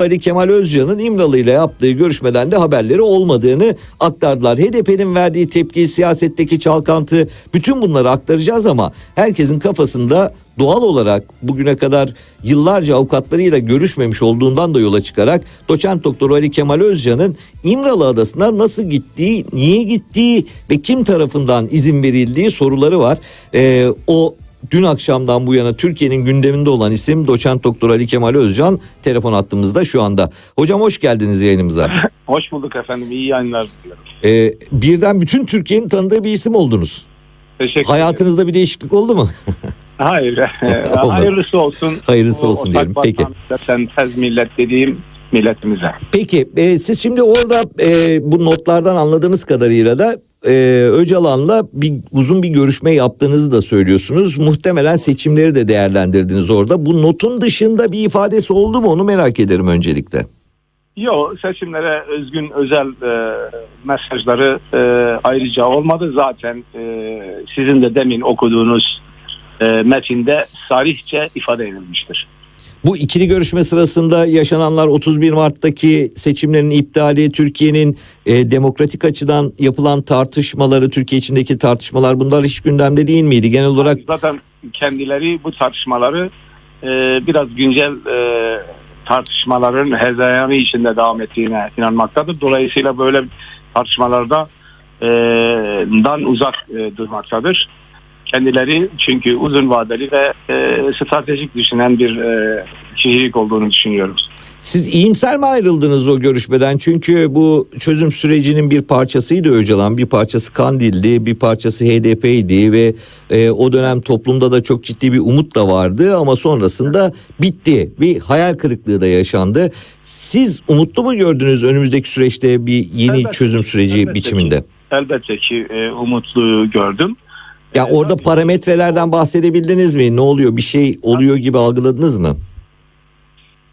Ali Kemal Özcan'ın İmralı ile yaptığı görüşmeden de haberleri olmadığını aktardılar. HDP'nin verdiği tepki, siyasetteki çalkantı bütün bunları aktaracağız ama herkesin kafasında doğal olarak bugüne kadar yıllarca avukatlarıyla görüşmemiş olduğundan da yola çıkarak doçent doktor Ali Kemal Özcan'ın İmralı Adası'na nasıl gittiği, niye gittiği ve kim tarafından izin verildiği soruları var. Ee, o dün akşamdan bu yana Türkiye'nin gündeminde olan isim doçent doktor Ali Kemal Özcan telefon attığımızda şu anda. Hocam hoş geldiniz yayınımıza. Hoş bulduk efendim. İyi yayınlar diliyorum. Ee, birden bütün Türkiye'nin tanıdığı bir isim oldunuz. Teşekkür ederim. Hayatınızda bir değişiklik oldu mu? Hayır. Olmadı. Hayırlısı olsun. Hayırlısı olsun o diyelim. Peki. Zaten tez millet dediğim milletimize. Peki e, siz şimdi orada e, bu notlardan anladığımız kadarıyla da e, Öcalan'la bir uzun bir görüşme yaptığınızı da söylüyorsunuz. Muhtemelen seçimleri de değerlendirdiniz orada. Bu notun dışında bir ifadesi oldu mu onu merak ederim öncelikle. Yok seçimlere özgün özel e, mesajları e, ayrıca olmadı. Zaten e, sizin de demin okuduğunuz e, metinde sarihçe ifade edilmiştir. Bu ikili görüşme sırasında yaşananlar 31 Mart'taki seçimlerin iptali, Türkiye'nin e, demokratik açıdan yapılan tartışmaları, Türkiye içindeki tartışmalar bunlar hiç gündemde değil miydi? Genel olarak Zaten kendileri bu tartışmaları e, biraz güncel e, tartışmaların hezeyanı içinde devam ettiğine inanmaktadır. Dolayısıyla böyle tartışmalarda e, dan uzak e, durmaktadır. Kendileri çünkü uzun vadeli ve e, stratejik düşünen bir e, kişilik olduğunu düşünüyorum. Siz iyimser mi ayrıldınız o görüşmeden? Çünkü bu çözüm sürecinin bir parçasıydı Öcalan, bir parçası Kandil'di, bir parçası HDP'ydi ve e, o dönem toplumda da çok ciddi bir umut da vardı ama sonrasında bitti. Bir hayal kırıklığı da yaşandı. Siz umutlu mu gördünüz önümüzdeki süreçte bir yeni Elbette, çözüm süreci elbette biçiminde? Elbette ki e, umutlu gördüm. Ya E, orada tabii. parametrelerden bahsedebildiniz mi? Ne oluyor? Bir şey oluyor gibi algıladınız mı?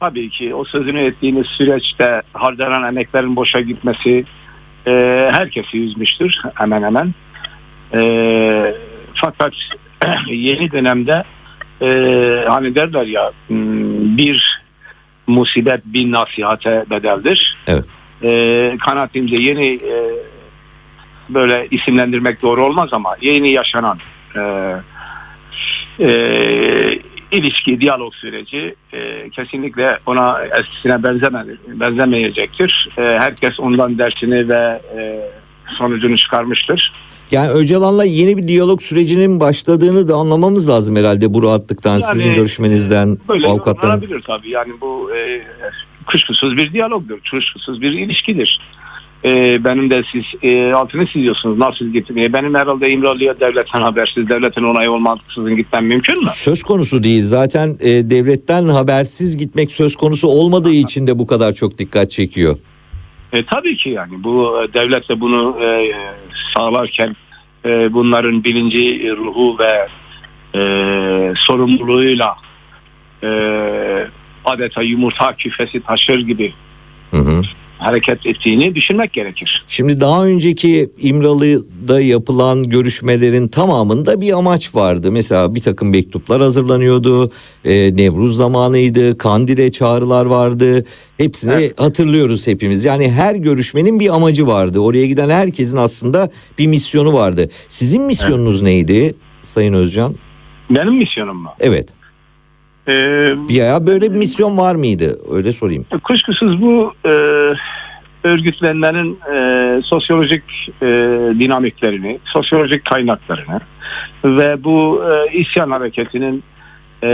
Tabii ki o sözünü ettiğiniz süreçte harcanan emeklerin boşa gitmesi e, herkesi üzmüştür hemen hemen. E, fakat yeni dönemde e, hani derler ya hmm, bir musibet bin nasihate bedeldir. Evet. E, kanaatimce yeni e, böyle isimlendirmek doğru olmaz ama yeni yaşanan e, e, ilişki, diyalog süreci e, kesinlikle ona eskisine benzeme, benzemeyecektir. E, herkes ondan dersini ve e, sonucunu çıkarmıştır. Yani Öcalan'la yeni bir diyalog sürecinin başladığını da anlamamız lazım herhalde bu rahatlıktan, Yani, sizin görüşmenizden, Böyle avukatların. yorumlanabilir tabii. Yani bu e, kuşkusuz bir diyalogdur, kuşkusuz bir ilişkidir. E, benim de siz e, altını çiziyorsunuz nasıl gitmeye. Benim herhalde İmralı'ya devletten habersiz, devletin onayı olmaksızın gitmem mümkün mü? Söz konusu değil. Zaten e, devletten habersiz gitmek söz konusu olmadığı için de bu kadar çok dikkat çekiyor. E, tabii ki yani bu e, devlet de bunu e, sağlarken e, bunların bilinci, ruhu ve e, sorumluluğuyla e, adeta yumurta küfesi taşır gibi. Hareket ettiğini düşünmek gerekir. Şimdi daha önceki İmralı'da yapılan görüşmelerin tamamında bir amaç vardı. Mesela bir takım mektuplar hazırlanıyordu. E, Nevruz zamanıydı. Kandil'e çağrılar vardı. Hepsini Evet. hatırlıyoruz hepimiz. Yani her görüşmenin bir amacı vardı. Oraya giden herkesin aslında bir misyonu vardı. Sizin misyonunuz neydi Sayın Özcan? Benim misyonum mu? Evet. E, Ya böyle bir misyon var mıydı? Öyle sorayım. kuşkusuz bu e, örgütlenmenin e, sosyolojik e, dinamiklerini, sosyolojik kaynaklarını ve bu e, isyan hareketinin e,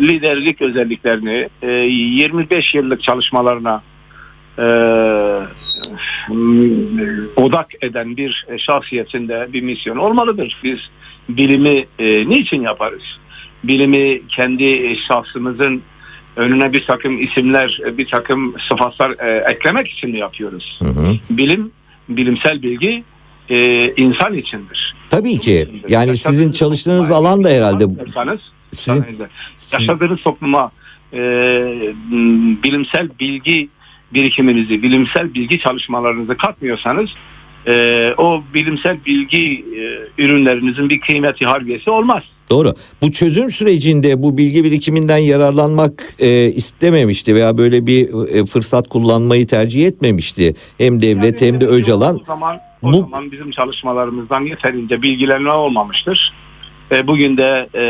liderlik özelliklerini e, 25 yıllık çalışmalarına e, odak eden bir şahsiyetinde bir misyon olmalıdır. Biz bilimi e, niçin yaparız? Bilimi kendi şahsımızın önüne bir takım isimler, bir takım sıfatlar e, eklemek için mi yapıyoruz? Hı hı. Bilim, bilimsel bilgi e, insan içindir. Tabii ki. Yani sizin çalıştığınız alan da herhalde Yaşadığınız, sizin, siz- yaşadığınız topluma e, bilimsel bilgi birikiminizi, bilimsel bilgi çalışmalarınızı katmıyorsanız e, o bilimsel bilgi e, ürünlerinizin bir kıymeti harbiyesi olmaz. Doğru. Bu çözüm sürecinde bu bilgi birikiminden yararlanmak e, istememişti veya böyle bir e, fırsat kullanmayı tercih etmemişti. Hem devlet Yani hem de Öcalan. O zaman, o Bu- zaman bizim çalışmalarımızdan yeterince bilgilenme olmamıştır. E, bugün de e,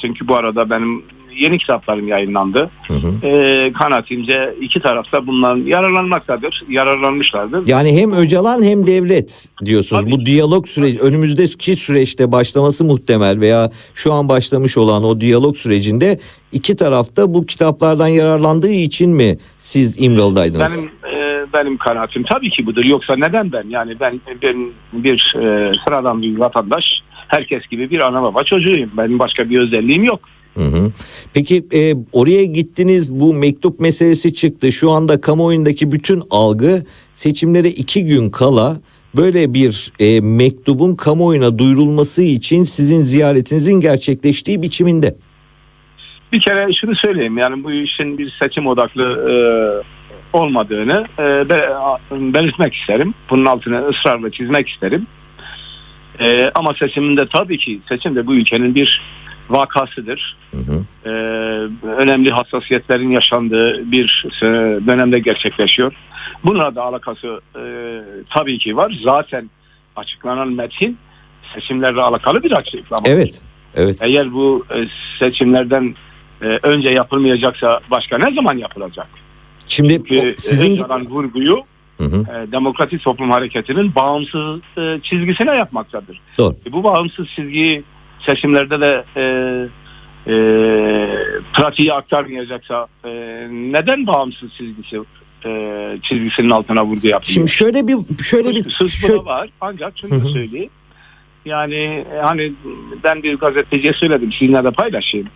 çünkü bu arada benim yeni kitaplarım yayınlandı. Hı hı. E, kanaatimce iki tarafta bundan yararlanmaktadır, yararlanmışlardır. Yani hem Öcalan hem devlet diyorsunuz. Tabii Bu diyalog süreci önümüzdeki süreçte başlaması muhtemel veya şu an başlamış olan o diyalog sürecinde iki tarafta bu kitaplardan yararlandığı için mi siz İmralı'daydınız? Benim e, benim kanaatim tabii ki budur. Yoksa neden ben? Yani ben ben bir e, sıradan bir vatandaş, herkes gibi bir ana baba çocuğuyum. Benim başka bir özelliğim yok. Hı hı. Peki e, oraya gittiniz bu mektup meselesi çıktı. Şu anda kamuoyundaki bütün algı seçimlere iki gün kala böyle bir e, mektubun kamuoyuna duyurulması için sizin ziyaretinizin gerçekleştiği biçiminde. Bir kere şunu söyleyeyim yani bu işin bir seçim odaklı e, olmadığını e, be- belirtmek isterim. Bunun altını ısrarla çizmek isterim. E, ama seçiminde tabii ki seçim de bu ülkenin bir vakasıdır. Hı hı. e, önemli hassasiyetlerin yaşandığı bir e, dönemde gerçekleşiyor. Bununla da alakası e, tabii ki var. Zaten açıklanan metin seçimlerle alakalı bir açıklama. Evet. Evet. Eğer bu e, seçimlerden e, önce yapılmayacaksa başka ne zaman yapılacak? Şimdi Çünkü sizin Öcalan vurguyu Hı hı. Demokratik Toplum Hareketi'nin bağımsız çizgisine yapmaktadır. Doğru. Bu bağımsız çizgiyi seçimlerde de e, e, pratiğe aktarmayacaksa e, neden bağımsız çizgisi e, çizgisinin altına vurgu yapıyor? Şimdi şöyle bir şöyle bir Suç şö- buna var ancak şunu da söyleyeyim. Yani hani ben bir gazeteciye söyledim sizinle de paylaşayım.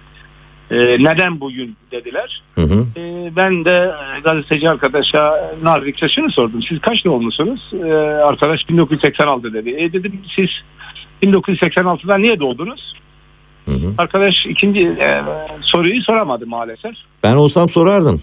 E, neden bugün dediler. Hı hı. E, ben de gazeteci arkadaşa nazikçe şunu sordum. Siz kaç doğumlusunuz? E, arkadaş 1986 dedi. E dedim siz 1986'da niye doğdunuz? Hı hı. Arkadaş ikinci e, soruyu soramadı maalesef. Ben olsam sorardım.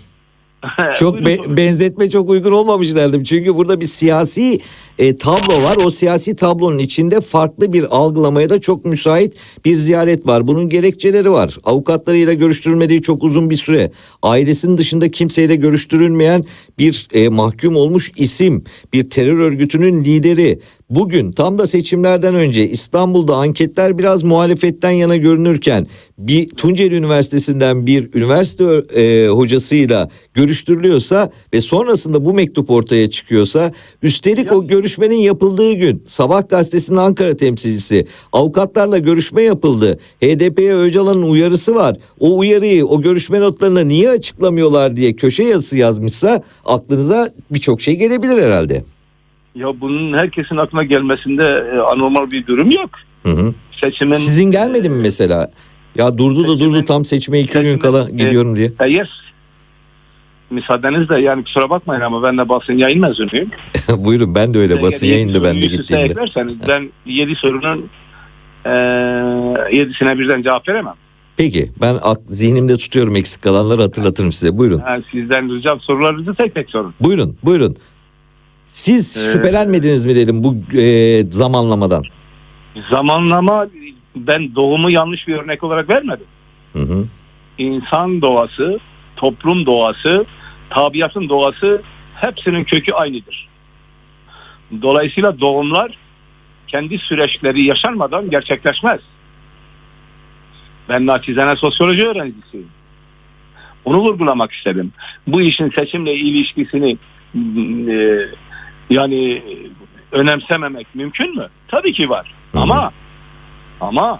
Çok be- benzetme çok uygun olmamış derdim. Çünkü burada bir siyasi e, tablo var. O siyasi tablonun içinde farklı bir algılamaya da çok müsait bir ziyaret var. Bunun gerekçeleri var. Avukatlarıyla görüştürülmediği çok uzun bir süre. Ailesinin dışında kimseyle görüştürülmeyen bir e, mahkum olmuş isim. Bir terör örgütünün lideri. Bugün tam da seçimlerden önce İstanbul'da anketler biraz muhalefetten yana görünürken bir Tunceli Üniversitesi'nden bir üniversite e, hocasıyla görüştürülüyorsa ve sonrasında bu mektup ortaya çıkıyorsa üstelik o görüşmenin yapıldığı gün Sabah gazetesinin Ankara temsilcisi avukatlarla görüşme yapıldı. HDP'ye Öcalan'ın uyarısı var. O uyarıyı o görüşme notlarına niye açıklamıyorlar diye köşe yazısı yazmışsa aklınıza birçok şey gelebilir herhalde. Ya bunun herkesin aklına gelmesinde e, anormal bir durum yok. Hı hı. Seçimin Sizin gelmedi mi mesela? Ya durdu da durdu Seçimin- tam seçime iki gün seçimin- kala gidiyorum diye. Eğer müsaadenizle yani kusura bakmayın ama ben de basın yayın mezunuyum. Buyurun ben de öyle basın Eğer yayında yedi ben de soruyu üst üste gittiğimde. eklerseniz ben 7 sorunun e, yedisine birden cevap veremem. Peki ben ak- zihnimde tutuyorum eksik kalanları hatırlatırım size. Buyurun. Yani sizden ricam sorularınızı tek tek sorun. Buyurun. Buyurun. Siz Ee, şüphelenmediniz mi dedim bu e, zamanlamadan. Zamanlama ben doğumu yanlış bir örnek olarak vermedim. Hı hı. İnsan doğası, toplum doğası, tabiatın doğası hepsinin kökü aynıdır. Dolayısıyla doğumlar kendi süreçleri yaşanmadan gerçekleşmez. Ben naçizane sosyoloji öğrencisiyim. Onu vurgulamak istedim. Bu işin seçimle ilişkisini e, yani önemsememek mümkün mü? Tabii ki var. Hı hı. Ama ama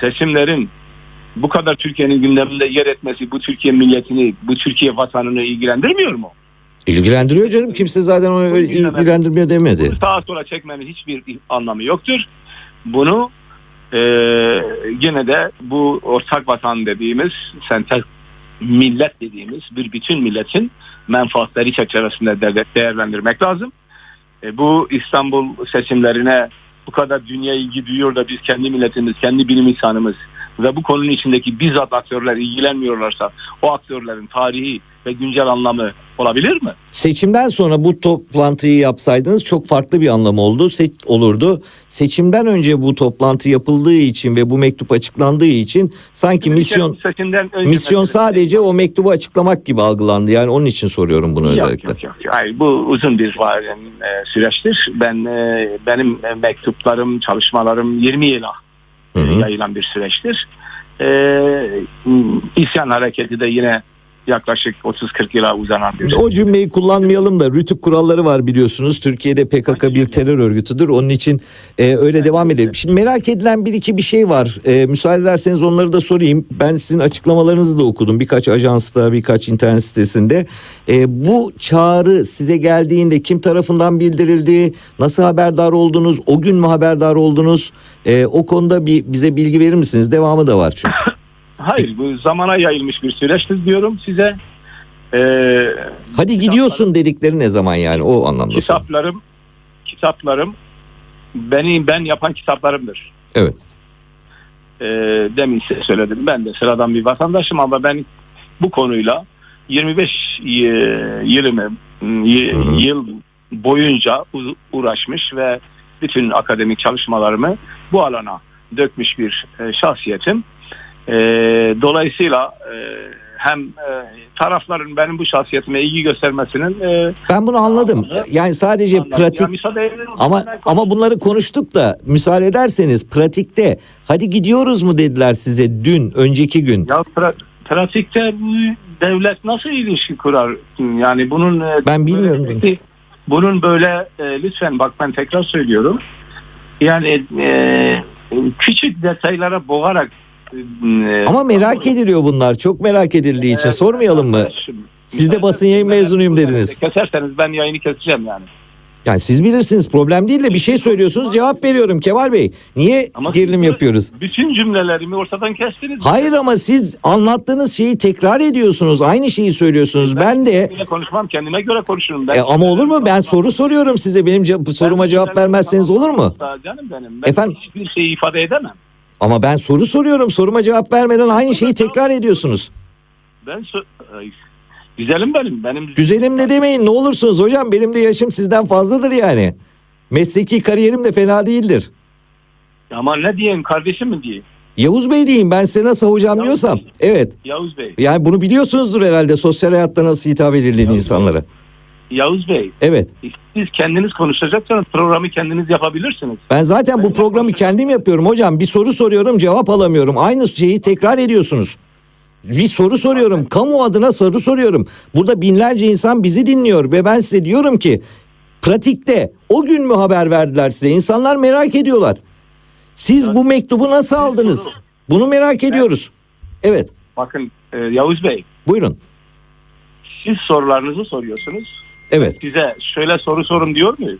seçimlerin bu kadar Türkiye'nin gündeminde yer etmesi bu Türkiye milletini, bu Türkiye vatanını ilgilendirmiyor mu? İlgilendiriyor canım. Kimse zaten onu ilgilendirmiyor demedi. Bunu sağa sola çekmenin hiçbir anlamı yoktur. Bunu e, yine de bu ortak vatan dediğimiz, sentez millet dediğimiz bir bütün milletin menfaatleri çerçevesinde de- değerlendirmek lazım. E, bu İstanbul seçimlerine bu kadar dünya ilgi duyuyor da biz kendi milletimiz, kendi bilim insanımız ve bu konunun içindeki bizzat aktörler ilgilenmiyorlarsa o aktörlerin tarihi ve güncel anlamı Olabilir mi? Seçimden sonra bu toplantıyı yapsaydınız çok farklı bir anlam oldu se- olurdu. Seçimden önce bu toplantı yapıldığı için ve bu mektup açıklandığı için sanki misyon Seçimden önce misyon sadece o mektubu açıklamak gibi algılandı. Yani onun için soruyorum bunu Yok, özellikle. Yok, yok. Hayır, bu uzun bir var, e, süreçtir. Ben e, benim e, mektuplarım, çalışmalarım 20 yıla Hı hı. yayılan bir süreçtir. E, isyan hareketi de yine yaklaşık 30-40 yıla uzanan bir O cümleyi kullanmayalım da rütük kuralları var biliyorsunuz. Türkiye'de PKK bir terör örgütüdür. Onun için e, öyle devam edelim. Şimdi merak edilen bir iki bir şey var. E, müsaade ederseniz onları da sorayım. Ben sizin açıklamalarınızı da okudum. Birkaç ajansta, birkaç internet sitesinde. E, bu çağrı size geldiğinde kim tarafından bildirildi? Nasıl haberdar oldunuz? O gün mü haberdar oldunuz? E, o konuda bir bize bilgi verir misiniz? Devamı da var çünkü. Hayır bu zamana yayılmış bir süreçtir diyorum size. E, Hadi gidiyorsun dedikleri ne zaman yani o anlamda kitaplarım kitaplarım beni ben yapan kitaplarımdır. Evet. Ee, demin size söyledim. Ben de sıradan bir vatandaşım ama ben bu konuyla 25 y- yılımı yıl boyunca uğraşmış ve bütün akademik çalışmalarımı bu alana dökmüş bir e, şahsiyetim. E, dolayısıyla e, hem e, tarafların benim bu şahsiyetime ilgi göstermesinin e, Ben bunu anladım. Anladım. Yani sadece anlamı- pratik Ya müsaade edin, ama ama bunları konuştuk da müsaade ederseniz pratikte hadi gidiyoruz mu dediler size dün önceki gün. Ya pra- pratikte bu devlet nasıl ilişki kurar? Yani bunun e, Ben bilmiyorum böyle- bunun böyle e, lütfen bak ben tekrar söylüyorum. Yani e, küçük detaylara boğarak Ama merak ediliyor bunlar. Çok merak edildiği için Evet, sormayalım mı? Siz de basın yayın mezunuyum ben- dediniz. Keserseniz ben yayını keseceğim yani. Yani siz bilirsiniz problem değil de bir şey söylüyorsunuz cevap veriyorum Kemal Bey. Niye Ama gerilim yapıyoruz? Bütün cümlelerimi ortadan kestiniz. Hayır ama siz anlattığınız şeyi tekrar ediyorsunuz. Aynı şeyi söylüyorsunuz. Ben de Kendime konuşmam kendime göre konuşurum. Ben e, ama olur mu? Ben soru soruyorum size. Benim ce- soruma cevap vermezseniz olur mu? Canım benim. Ben Efendim? hiçbir şeyi ifade edemem. Ama ben soru soruyorum. Soruma cevap vermeden aynı şeyi tekrar ediyorsunuz. Ben so- Ay, güzelim benim. Benim Güzelim de demeyin ne olursunuz hocam. Benim de yaşım sizden fazladır yani. Mesleki kariyerim de fena değildir. Ama ne diyeyim kardeşim mi diyeyim? Yavuz Bey diyeyim ben size nasıl hocam Yavuz diyorsam. Bey. Evet. Yavuz Bey. Yani bunu biliyorsunuzdur herhalde sosyal hayatta nasıl hitap edildiğini Yavuz insanlara. Yavuz Bey. Evet. Siz kendiniz konuşacaksanız programı kendiniz yapabilirsiniz. Ben zaten bu Ben- programı kendim yapıyorum hocam. Bir soru soruyorum cevap alamıyorum. Aynı şeyi tekrar ediyorsunuz. Bir soru soruyorum. Kamu adına soru soruyorum. Burada binlerce insan bizi dinliyor ve ben size diyorum ki pratikte o gün mü haber verdiler size? İnsanlar merak ediyorlar. Siz bu mektubu nasıl aldınız? Bunu merak ediyoruz. Evet. Bakın e, Yavuz Bey. Buyurun. Siz sorularınızı soruyorsunuz. Evet. Size şöyle soru sorun diyor muyum?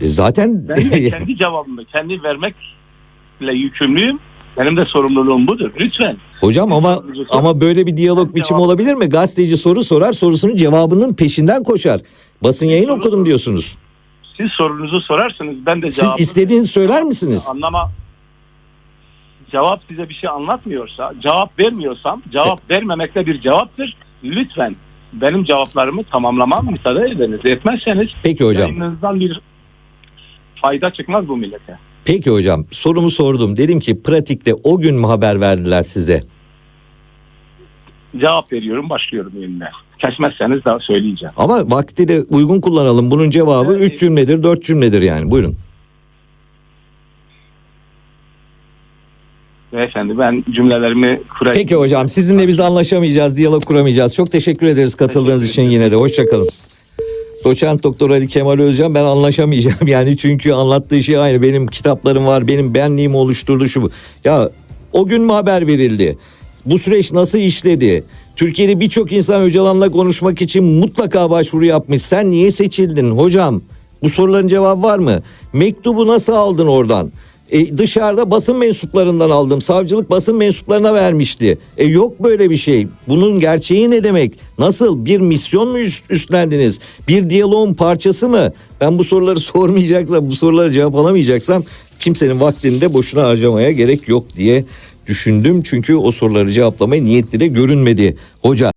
E, Zaten Ben de kendi cevabımı kendi vermekle yükümlüyüm. Benim de sorumluluğum budur. Lütfen. Hocam ama ama böyle bir diyalog biçimi olabilir mi? Gazeteci soru sorar, sorusunun cevabının peşinden koşar. Basın yayın okudum diyorsunuz. Siz sorunuzu sorarsınız. Ben de Siz cevabımı istediğinizi söyler misiniz? anlama cevap size bir şey anlatmıyorsa, cevap vermiyorsam, cevap vermemekte bir cevaptır. Lütfen benim cevaplarımı tamamlamam müsaade ediniz. Etmezseniz Peki hocam. yayınınızdan bir fayda çıkmaz bu millete. Peki hocam. Sorumu sordum. Dedim ki pratikte o gün mü haber verdiler size? Cevap veriyorum, başlıyorum yayına. Kesmezseniz daha söyleyeceğim. Ama vakti de uygun kullanalım. Bunun cevabı Evet. 3 cümledir, 4 cümledir yani. Buyurun. Beyefendi ben cümlelerimi kurayım. Peki hocam. Sizinle biz anlaşamayacağız, diyalog kuramayacağız. Çok teşekkür ederiz katıldığınız için yine de. Hoşçakalın. Doçent Doktor Ali Kemal Özcan ben anlaşamayacağım yani çünkü anlattığı şey aynı benim kitaplarım var benim benliğimi oluşturdu şu bu. Ya o gün mü haber verildi? Bu süreç nasıl işledi? Türkiye'de birçok insan Öcalan'la konuşmak için mutlaka başvuru yapmış. Sen niye seçildin hocam? Bu soruların cevabı var mı? Mektubu nasıl aldın oradan? E, dışarıda basın mensuplarından aldım. Savcılık basın mensuplarına vermişti. E, yok böyle bir şey. Bunun gerçeği ne demek? Nasıl? Bir misyon mu üst- üstlendiniz? Bir diyaloğun parçası mı? Ben bu soruları sormayacaksam, bu sorulara cevap alamayacaksam kimsenin vaktini de boşuna harcamaya gerek yok diye düşündüm. Çünkü o soruları cevaplamaya niyetli de görünmedi hoca.